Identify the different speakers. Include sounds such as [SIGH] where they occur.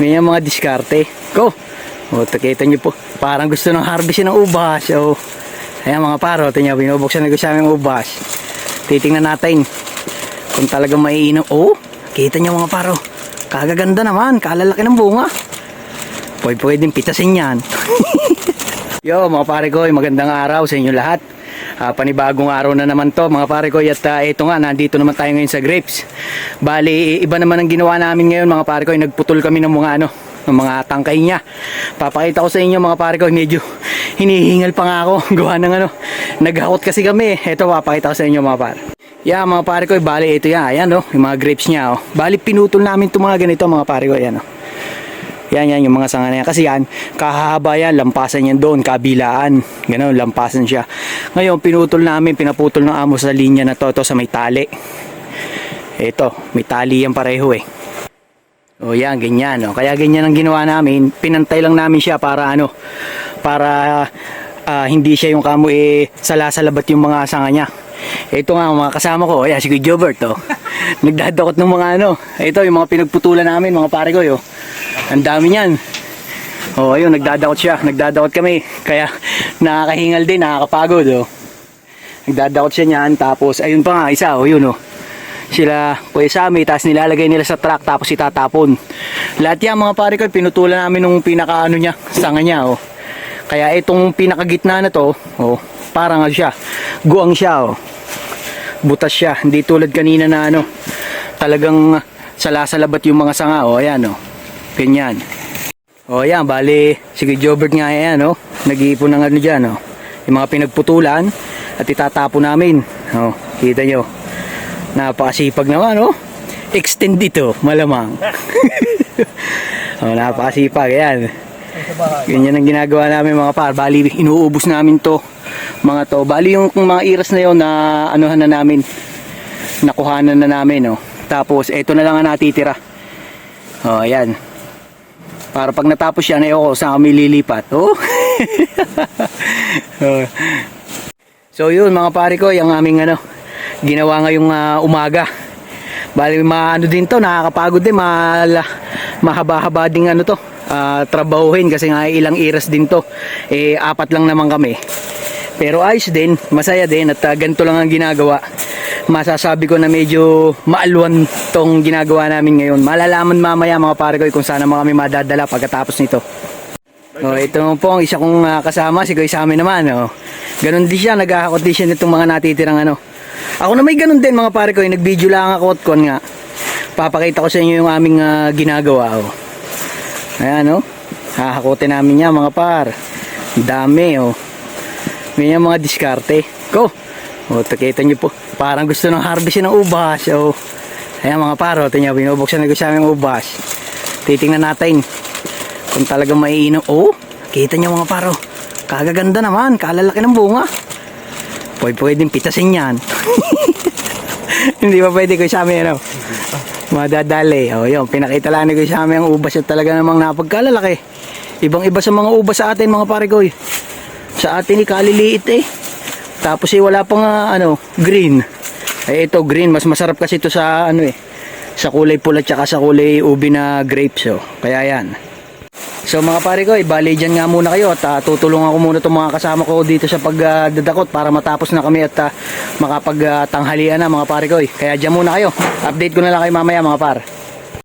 Speaker 1: Ganyan mga diskarte. Go! O, takita nyo po. Parang gusto ng harvest ng ubas. O, ayan mga paro. Tingnan, binubuksan na ko sa aming ubas. Titingnan natin kung talagang maiinom. Oh, kita nyo mga paro. Kagaganda naman. Kalalaki ng bunga. Pwede pwedeng pitasin yan. [LAUGHS] Yo, mga pare ko, magandang araw sa inyo lahat. Ah, panibagong araw na naman to mga pare ko. At ah, ito nga nandito naman tayo ngayon sa grapes. Bali iba naman ang ginawa namin ngayon mga pare ko. Nagputol kami ng mga ano ng mga tangkay niya. Papakita ko sa inyo mga pare ko medyo hinihingal pa nga ako. [LAUGHS] Gawa ng ano naghakot kasi kami. Ito papakita ko sa inyo mga pare. Yeah, mga pare ko, bali ito yan, ayan oh, yung mga grapes niya oh. Bali pinutol namin itong mga ganito mga pare ko, ayan oh. Yan, yan, yung mga sanga na yan. Kasi yan, kahahaba yan, lampasan yan doon, kabilaan. Ganun, lampasan siya. Ngayon, pinutol namin, pinaputol ng amo sa linya na to, to sa may tali. Ito, may tali yan pareho eh. O yan, ganyan. O. Kaya ganyan ang ginawa namin. Pinantay lang namin siya para ano, para ah, hindi siya yung kamo eh, salasalabat yung mga sanga niya. Ito nga, mga kasama ko. Ayan, si Kuya Jobert, oh. [LAUGHS] Nagdadakot ng mga ano. Ito, yung mga pinagputulan namin, mga pare ko, yo. Ang dami niyan. Oh, ayun, nagdadakot siya. Nagdadakot kami. Kaya nakakahingal din, nakakapagod, oh. Nagdadakot siya niyan. Tapos, ayun pa nga, isa, oh, yun, oh. Sila, pwede sa amin, tapos nilalagay nila sa truck, tapos itatapon. Lahat yan, mga pare ko, pinutulan namin nung pinaka, ano niya, sanga niya, oh. Kaya itong pinakagitna na to, oh, parang ano siya, guang siya, oh. Butas siya, hindi tulad kanina na ano, talagang salasalabat yung mga sanga, oh, ayan, oh. Ganyan. Oh, ayan, bali, sige Jobert nga yan, oh. Nag-iipon ng ano dyan, oh. Yung mga pinagputulan at itatapon namin. Oh, kita nyo. Napakasipag naman, oh. Extend dito, malamang. [LAUGHS] oh, napakasipag, ayan. Ganyan ang ginagawa namin mga par. Bali, inuubos namin to. Mga to. Bali, yung mga iras na yun na anuhan na namin. Nakuhanan na namin, oh. Tapos, eto na lang ang natitira. Oh, ayan. Para pag natapos yan, eh, ako, saan kami lilipat? Oh. [LAUGHS] Oh. so, yun, mga pare ko, yung aming ano, ginawa ngayong ah, umaga. Bali, maano din to, nakakapagod din, mala, mahaba-haba din ano to, ah, trabahuhin kasi nga ilang iras din to. Eh, apat lang naman kami. Pero ayos din, masaya din at ah, ganito lang ang ginagawa. Masasabi ko na medyo maalwan tong ginagawa namin ngayon. Malalaman mamaya mga pare ko kung saan naman kami madadala pagkatapos nito. Oh, ito po ang isa kong ah, kasama, si Goy Sami naman. Oh. Ganon din siya, naghahakot din siya nitong mga natitirang ano. Ako na may ganon din mga pare ko, eh, nag-video lang ako at kon nga. Papakita ko sa inyo yung aming ah, ginagawa. Oh. Ayan oh. Hahakutin namin yan mga par. Dami oh. Ganyan mga diskarte. Go! O, takita nyo po. Parang gusto ng harvest ng ubas. O, ayan mga paro. Tingnan, binubuksan na sa aming ubas. Titingnan natin kung talagang maiinom. Oh, kita nyo mga paro. Kagaganda naman. Kalalaki ng bunga. Pwede pwedeng pitasin yan. [LAUGHS] Hindi ba pwede ko sa amin ano? Madadali. O, yun. Pinakita lang ko sa amin ang ubas at talaga namang napagkalalaki. Ibang iba sa mga ubas sa atin mga pare ko eh. Sa atin eh, kaliliit eh. Tapos eh, wala pang ah, ano, green. Eh, ito, green. Mas masarap kasi ito sa ano eh. Sa kulay pula tsaka sa kulay ubi na grapes. Oh. Kaya yan. So mga pare ko, eh, bali dyan nga muna kayo at ah, tutulungan ko muna itong mga kasama ko dito sa pagdadakot para matapos na kami at uh, makapagtanghalian na mga pare ko. eh. Kaya dyan muna kayo. Update ko na lang kayo mamaya mga par.